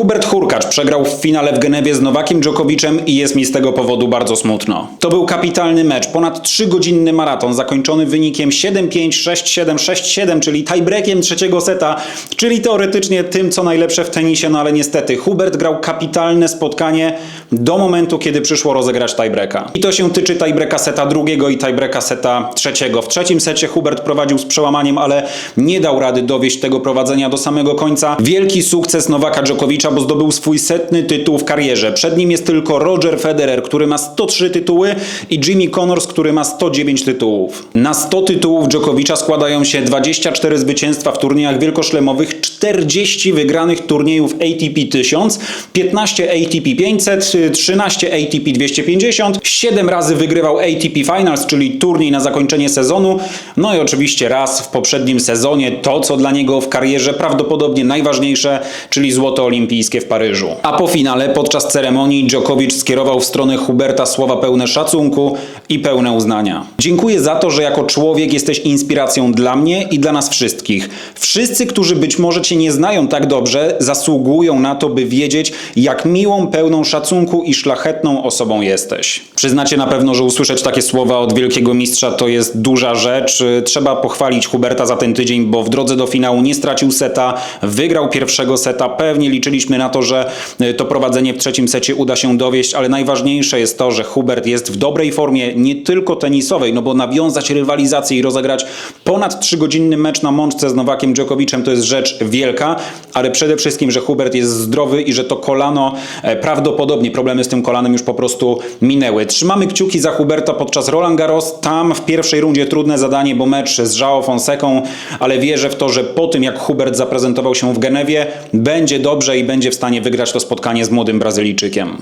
Hubert Hurkacz przegrał w finale w Genewie z Nowakiem Dżokowiczem i jest mi z tego powodu bardzo smutno. To był kapitalny mecz, ponad 3-godzinny maraton zakończony wynikiem 7-5, 6-7, 6-7, czyli tiebreakiem trzeciego seta, czyli teoretycznie tym, co najlepsze w tenisie, no ale niestety Hubert grał kapitalne spotkanie do momentu, kiedy przyszło rozegrać tiebreaka. I to się tyczy tiebreaka seta drugiego i tiebreaka seta trzeciego. W trzecim secie Hubert prowadził z przełamaniem, ale nie dał rady dowieść tego prowadzenia do samego końca. Wielki sukces Nowaka Dżokowicza, bo zdobył swój setny tytuł w karierze. Przed nim jest tylko Roger Federer, który ma 103 tytuły i Jimmy Connors, który ma 109 tytułów. Na 100 tytułów Dżokowicza składają się 24 zwycięstwa w turniejach wielkoszlemowych, 40 wygranych turniejów ATP 1000, 15 ATP 500, 13 ATP 250, 7 razy wygrywał ATP Finals, czyli turniej na zakończenie sezonu, no i oczywiście raz w poprzednim sezonie to, co dla niego w karierze prawdopodobnie najważniejsze, czyli złoto olimpijskie w Paryżu. A po finale, podczas ceremonii, Djokovic skierował w stronę Huberta słowa pełne szacunku i pełne uznania. Dziękuję za to, że jako człowiek jesteś inspiracją dla mnie i dla nas wszystkich. Wszyscy, którzy być może Cię nie znają tak dobrze, zasługują na to, by wiedzieć, jak miłą, pełną szacunku i szlachetną osobą jesteś. Przyznacie na pewno, że usłyszeć takie słowa od wielkiego mistrza to jest duża rzecz. Trzeba pochwalić Huberta za ten tydzień, bo w drodze do finału nie stracił seta, wygrał pierwszego seta. Pewnie liczyliśmy na to, że y, to prowadzenie w trzecim secie uda się dowieść, ale najważniejsze jest to, że Hubert jest w dobrej formie, nie tylko tenisowej, no bo nawiązać rywalizację i rozegrać ponad 3-godzinny mecz na mączce z Nowakiem Dżokowiczem to jest rzecz wielka, ale przede wszystkim, że Hubert jest zdrowy i że to kolano e, prawdopodobnie problemy z tym kolanem już po prostu minęły. Trzymamy kciuki za Huberta podczas Roland Garros. Tam w pierwszej rundzie trudne zadanie, bo mecz z João Fonseką, ale wierzę w to, że po tym jak Hubert zaprezentował się w Genewie, będzie dobrze i będzie w stanie wygrać to spotkanie z młodym Brazylijczykiem.